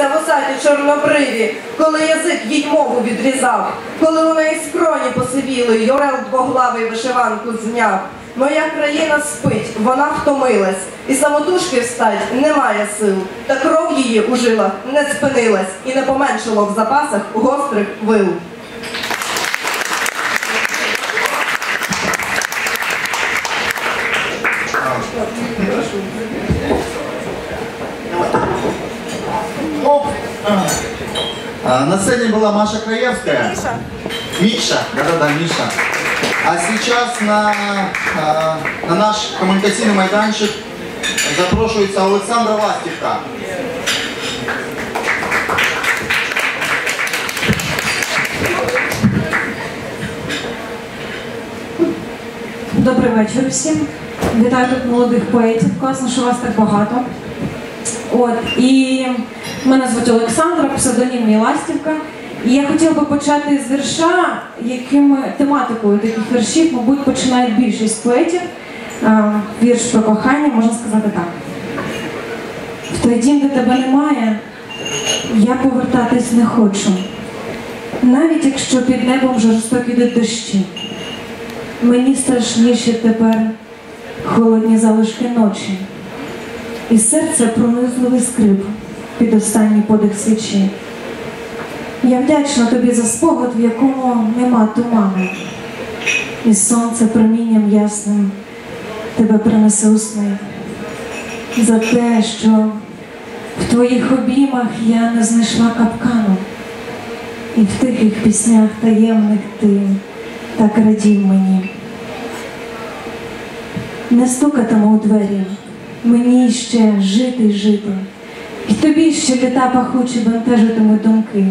дивилася осаді чорнобриві, коли язик їй мову відрізав, коли у неї скроні посивіли, й орел двоглавий вишиванку зняв. Моя країна спить, вона втомилась, і самотужки встать немає сил. Та кров її у жилах не спинилась і не поменшило в запасах гострих вил. А, На сцене была Маша Краевская. Миша. Миша, да-да-да, Миша. А сейчас на, а, на наш коммуникативный майданчик запрошується Олександра Ластівка. Добрий вечір всім. Вітаю тут молодих поетів. Класно, що вас так багато. От і мене звуть Олександра, псевдонім мій Ластівка. І я хотіла би почати з вірша, яким тематикою таких віршів, мабуть, починають більшість поетів. Вірш про кохання, можна сказати так. В той дім, де тебе немає, я повертатись не хочу. Навіть якщо під небом жорстокі йдуть дощі. Мені страшніше тепер холодні залишки ночі, і серце пронизливий скрип під останній подих свічі. Я вдячна тобі за спогад, в якому нема туману, і сонце промінням ясним тебе принесе у. За те, що в твоїх обіймах я не знайшла капкану, і в тихих піснях таємних ти так радів мені. Не стукатиму у двері, мені ще жити й жити, тобі ще літа пахучі бентежитимуть думки.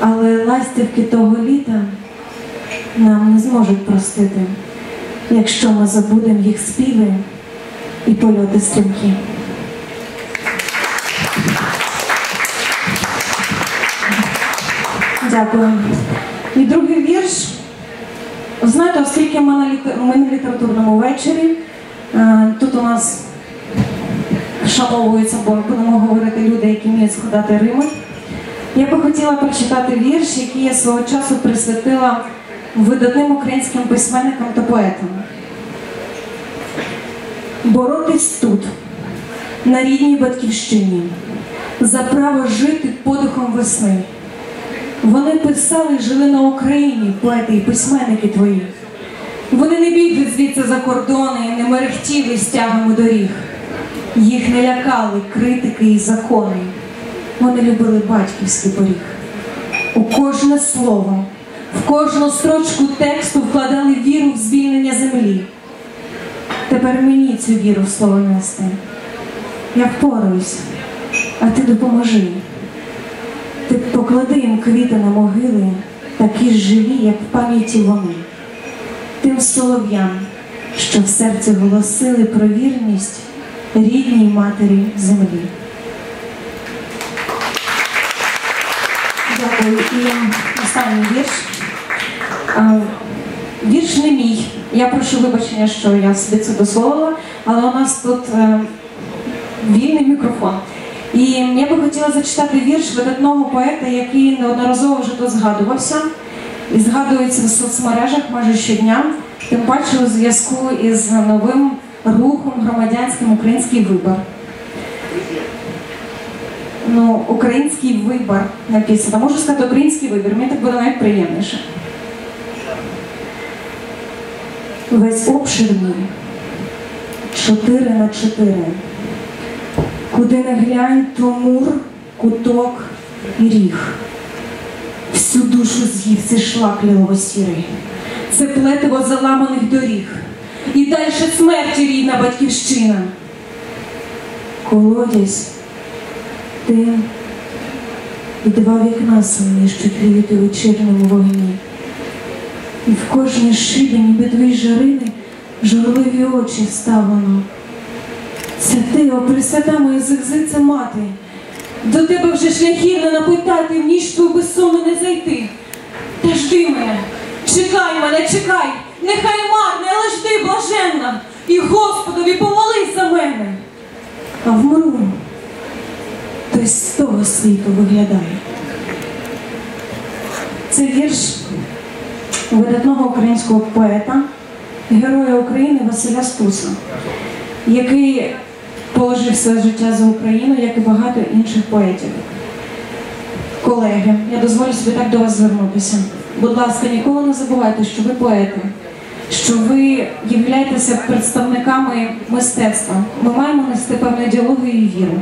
Але ластівки того літа нам не зможуть простити, якщо ми забудемо їх співи і польоти стрімки. Дякую. І другий вірш. Знаєте, оскільки ми на літературному вечорі, е, тут у нас шановуються, бо будемо говорити люди, які вміють складати рими. Я би хотіла прочитати вірш, який я свого часу присвятила видатним українським письменникам та поетам. Боротись тут, на рідній батьківщині, за право жити подихом весни. Вони писали, жили на Україні, поети і письменники твої. Вони не бігли звідси за кордони не мерехтіли стягами доріг. Їх не лякали критики і закони. Вони любили батьківський поріг. У кожне слово, в кожну строчку тексту вкладали віру в звільнення землі. Тепер мені цю віру в слово нести. Я впораюсь, а ти допоможи. Ти поклади їм квіти на могили, такі живі, як в пам'яті вони. Тим солов'ям, що в серці голосили про вірність рідній матері землі. Дякую. І останній вірш. Вірш не мій. Я прошу вибачення, що я собі це дозволила, але у нас тут е, вільний мікрофон. І я би хотіла зачитати вірш видатного поета, який неодноразово вже тут згадувався і згадується в соцмережах майже щодня, тим паче у зв'язку із новим рухом громадянським Український вибор. Ну, український вибор написано. Можу сказати український вибір, мені так буде навіть приємніше. Весь обширний 4 на 4. Куди не глянь, то мур, куток і ріг. Всю душу з'їв цей шлак лілово-сірий. Це плетиво заламаних доріг. І далі смерті рідна батьківщина. Колодязь, ти і два вікна сумні, що тліють у вечірньому вогні. І в кожній шибі, ніби дві жарини, журливі очі вставлено. Це ти, о пресвята моя зигзиця мати. До тебе вже шляхів не напитати, в ніч твою безсонну не зайти. Та жди мене, чекай мене, чекай, нехай марне, але жди блаженна, і Господові помолись за мене. А вмру, то з того світу виглядає. Це вірш видатного українського поета, героя України Василя Стуса, який положив своє життя за Україну, як і багато інших поетів. Колеги, я дозволю собі так до вас звернутися. Будь ласка, ніколи не забувайте, що ви поети, що ви являєтеся представниками мистецтва. Ми маємо нести певну ідеологію і віру.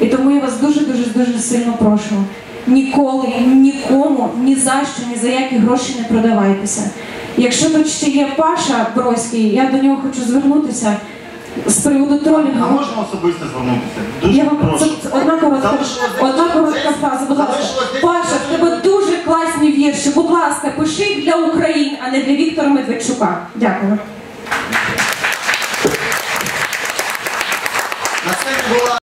І тому я вас дуже дуже дуже сильно прошу. Ніколи, нікому, ні за що, ні за які гроші не продавайтеся. Якщо тут ще є Паша Бройський, я до нього хочу звернутися з приводу А тролінгу. можна особисто звернутися? Дуже Я вам це, прошу. це одна коротка, одна коротка фраза. Будь ласка, Паша, в тебе. Будь ласка, пиши для України, а не для Віктора Медведчука. Дякую.